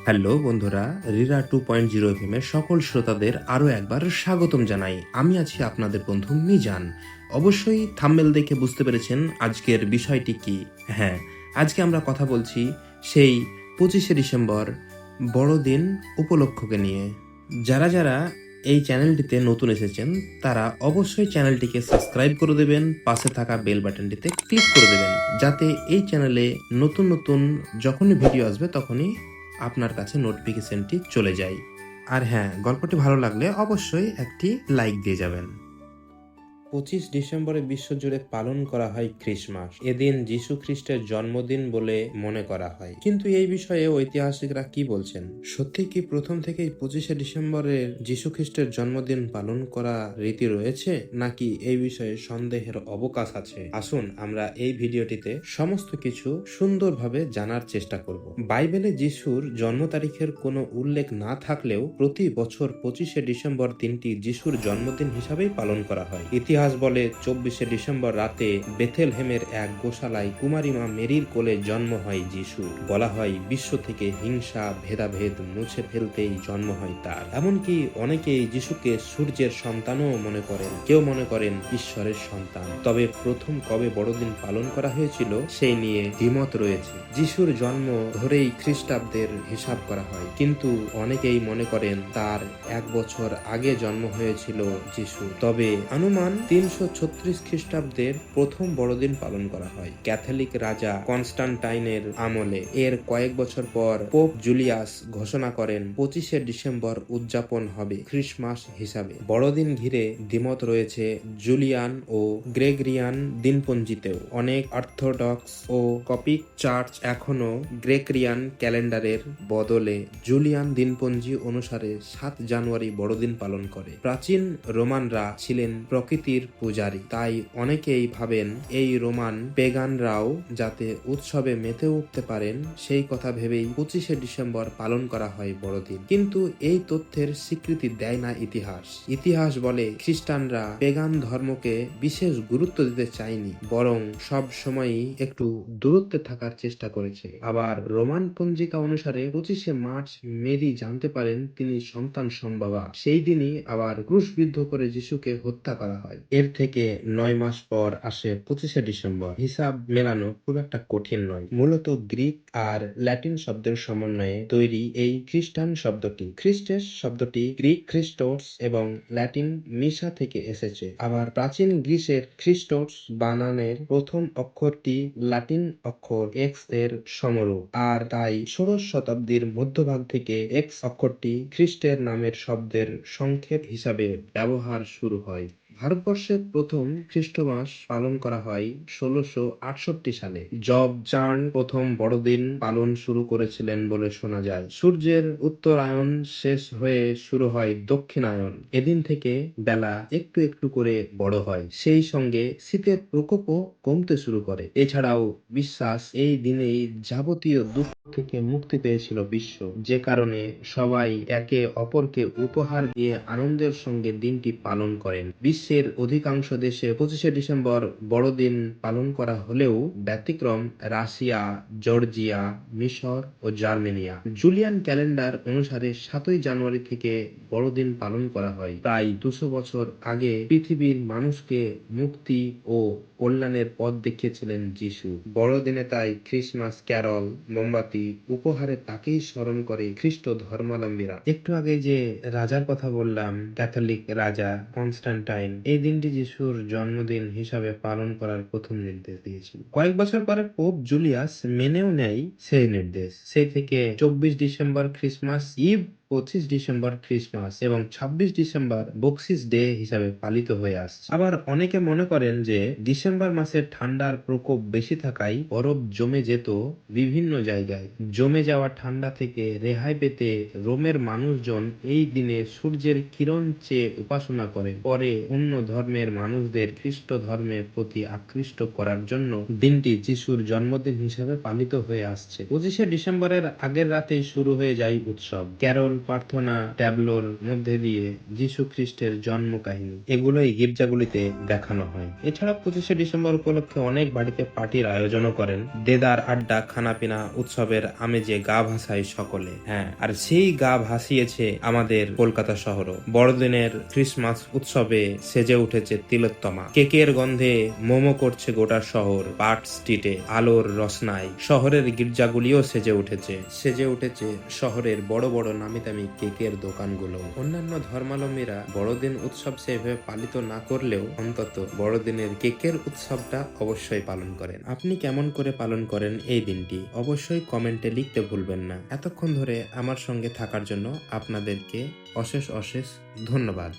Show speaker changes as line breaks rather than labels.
Hello বন্ধুরা, রিরা two point zero এর সকল শ্রোতাদের আরও একবার স্বাগতম জানাই। আমি আছি আপনাদের বন্ধু মিজান। অবশ্যই থাম্বেল দেখে বুঝতে পেরেছেন আজকের বিষয়টি কি। হ্যাঁ আজকে আমরা কথা বলছি সেই পঁচিশে ডিসেম্বর বড়দিন উপলক্ষকে নিয়ে। যারা যারা এই চ্যানেলটিতে নতুন এসেছেন, তারা অবশ্যই চ্যানেলটিকে সাবস্ক্রাইব করে দেবেন, পাশে থাকা বেল বাটনটিতে ক্লিক করে দেবেন, যাতে এই চ্যানেলে নতুন নতুন যখনই ভিডিও আসবে তখনই আপনার কাছে নোটিফিকেশনটি চলে যায়। আর হ্যাঁ গল্পটি ভালো লাগলে অবশ্যই একটি লাইক দিয়ে যাবেন। পঁচিশ ডিসেম্বরে বিশ্বজুড়ে পালন করা হয় খ্রিসমাস। এদিন যীশু খ্রিস্টের জন্মদিন বলে মনে করা হয়। কিন্তু এই বিষয়ে ঐতিহাসিকরা কি বলছেন? সত্যি কি প্রথম থেকেই পঁচিশে ডিসেম্বরের যীশু খ্রিস্টের জন্মদিন পালন করা রীতি রয়েছে? নাকি এই বিষয়ে সন্দেহের অবকাশ আছে? আসুন আমরা এই ভিডিওটিতে সমস্ত কিছু সুন্দরভাবে জানার চেষ্টা করব। বাইবেলে যিশুর জন্ম তারিখের কোনো উল্লেখ না থাকলেও প্রতি বছর পঁচিশে ডিসেম্বর দিনটি যিশুর জন্মদিন হিসাবেই পালন করা হয়। ইতিহাস বলে চব্বিশে ডিসেম্বর রাতে বেথেলহেমের এক গোশালায় কুমারীমা মেরির কোলে জন্ম হয় যিশু। বলা হয় বিশ্ব থেকে হিংসা, ভেদাভেদ মুছে ফেলতেই জন্ম হয় তার। এমনকি অনেকেই যিশুকে সূর্যের সন্তানও মনে করেন। কেউ মনে করেন ঈশ্বরের সন্তান। তবে প্রথম কবে বড়দিন পালন করা হয়েছিল, সেই নিয়ে দ্বিমত রয়েছে। যিশুর জন্ম ধরেই খ্রিস্টাব্দের হিসাব করা হয়। কিন্তু অনেকেই মনে করেন তার এক বছর আগে জন্ম হয়েছিল যিশু। তবে অনুমান তিনশো ছত্রিশ খ্রিস্টাব্দের প্রথম বড়দিন পালন করা হয়। ক্যাথলিক রাজা কনস্টান্টাইনের আমলে। এর কয়েক বছর পর পোপ জুলিয়াস ঘোষণা করেন, পঁচিশে ডিসেম্বর উদযাপন হবে খ্রিসমাস হিসাবে। বড়দিন ঘিরে দ্বিমত রয়েছে জুলিয়ান ও গ্রেগরিয়ান দিনপঞ্জিতেও। অনেক অর্থোডক্স ও কপিক চার্চ এখনও গ্রেকরিয়ান ক্যালেন্ডারের বদলে জুলিয়ান দিনপঞ্জি অনুসারে সাত জানুয়ারি বড়দিন পালন করে। প্রাচীন রোমানরা ছিলেন প্রকৃতির পূজারী। তাই অনেকেই ভাবেন, এই রোমান পেগানরাও যাতে উৎসবে মেতে উঠতে পারেন, সেই কথা ভেবেই পঁচিশে ডিসেম্বর পালন করা হয় বড়দিন। কিন্তু এই তথ্যের স্বীকৃতি দেয় না ইতিহাস। ইতিহাস বলে খ্রিস্টানরা পেগান ধর্মকে বিশেষ গুরুত্ব দিতে চায়নি, বরং সব সময়ই একটু দূরত্বে থাকার চেষ্টা করেছে। আবার রোমান পঞ্জিকা অনুসারে পঁচিশে মার্চ মেরি জানতে পারেন তিনি সন্তান সম্ভবা। সেই দিনই আবার ক্রুশবিদ্ধ করে যিশুকে হত্যা করা হয়। এর থেকে নয় মাস পর আসে পঁচিশে ডিসেম্বর। হিসাব মেলানো খুব একটা কঠিন নয়। মূলত গ্রিক আর ল্যাটিন শব্দের সমন্বয়ে তৈরি এই খ্রিস্টান শব্দটি। খ্রিস্টেস শব্দটি গ্রিক খ্রিস্টোস এবং ল্যাটিন মিশা থেকে এসেছে। আবার প্রাচীন গ্রিসের খ্রিস্টোস বানানের প্রথম অক্ষরটি লাতিন অক্ষর এক্সের সমরূপ। আর তাই ষোড়শ শতাব্দীর মধ্যভাগ থেকে এক্স অক্ষরটি খ্রিস্টের নামের শব্দের সংক্ষেপ হিসাবে ব্যবহার শুরু হয়। ভারতবর্ষে প্রথম খ্রিস্টমাস পালন করা হয় ষোলোশো আটষট্টি সালে। জব চার্ন প্রথম বড়দিন পালন শুরু করেছিলেন বলে শোনা যায়। সূর্যের উত্তরায়ণ শেষ হয়ে শুরু হয় দক্ষিণায়ন এদিন থেকে বেলা একটু একটু করে বড় হয়। সেই সঙ্গে শীতের প্রকোপও কমতে শুরু করে। এছাড়াও বিশ্বাস এই দিনেই যাবতীয় দুঃখ থেকে মুক্তি পেয়েছিল বিশ্ব। যে কারণে সবাই একে অপরকে উপহার দিয়ে আনন্দের সঙ্গে দিনটি পালন করেন। বিশ্বের অধিকাংশ দেশে পঁচিশে ডিসেম্বর বড়দিন পালন করা হলেও ব্যতিক্রম রাশিয়া, জর্জিয়া, মিশর ও জার্মেনিয়া। জুলিয়ান ক্যালেন্ডার অনুসারে সাতই জানুয়ারি থেকে বড়দিন পালন করা হয়। প্রায় দুশো বছর আগে পৃথিবীর মানুষকে মুক্তি ও কল্যাণের পথ দেখিয়েছিলেন যিশু। বড়দিনে তাই খ্রিসমাস ক্যারল, মোমবাতি উপহারে তাকেই স্মরণ করে খ্রিস্ট ধর্মাবলম্বীরা একটু আগে যে রাজার কথা বললাম, ক্যাথলিক রাজা কনস্টান্টাইন এই দিনটি যিশুর জন্মদিন হিসাবে পালন করার প্রথম নির্দেশ দিয়েছিল। কয়েক বছর পরে পোপ জুলিয়াস মেনেও নেয় সেই নির্দেশ। সেই থেকে চব্বিশ ডিসেম্বর খ্রিস্টমাস ইভ পঁচিশ ডিসেম্বর খ্রিসমাস এবং ছাব্বিশ ডিসেম্বর বক্সিস ডে হিসাবে পালিত হয়ে আসছে। আবার অনেকে মনে করেন যে ডিসেম্বর মাসে ঠান্ডার প্রকোপ বেশি থাকায় বরফ জমে যেত বিভিন্ন জায়গায়। জমে যাওয়া ঠান্ডা থেকে রেহাই পেতে রোমের মানুষজন এই দিনে সূর্যের কিরণ চেয়ে উপাসনা করে পরে অন্য ধর্মের মানুষদের খ্রিস্ট ধর্মের প্রতি আকৃষ্ট করার জন্য দিনটি যিশুর জন্মদিন হিসেবে পালিত হয়ে আসছে। পঁচিশে ডিসেম্বরের আগের রাতেই শুরু হয়ে যায় উৎসব। ক্যারল প্রার্থনা, ট্যাবলোর মধ্যে দিয়ে যীশু খ্রিস্টের জন্ম কাহিনী এগুলোই গির্জাগুলিতে দেখানো হয়। এছাড়া পঁচিশে ডিসেম্বর উপলক্ষে অনেক বাড়িতে পার্টির আয়োজনও করেন। দেদার আড্ডা, খানাপিনা উৎসবের আমেজে গা ভাসায় সকলে। হ্যাঁ আর সেই গা ভাসিয়েছে আমাদের কলকাতা শহরও। বড়দিনের ক্রিসমাস উৎসবে সেজে উঠেছে তিলোত্তমা। কেকের গন্ধে মোমো করছে গোটা শহর। পার্ক স্ট্রিটে আলোর রসনায় শহরের গির্জাগুলিও সেজে উঠেছে। সেজে উঠেছে শহরের বড় বড় নামি দামি কেকের দোকানগুলো। অন্যান্য ধর্মালম্বীরা বড়দিন উৎসব সেভাবে পালিত না করলেও অন্তত বড়দিনের কেকের উৎসবটা অবশ্যই পালন করেন। আপনি কেমন করে পালন করেন এই দিনটি অবশ্যই কমেন্টে লিখতে ভুলবেন না। এতক্ষণ ধরে আমার সঙ্গে থাকার জন্য আপনাদেরকে অশেষ অশেষ ধন্যবাদ।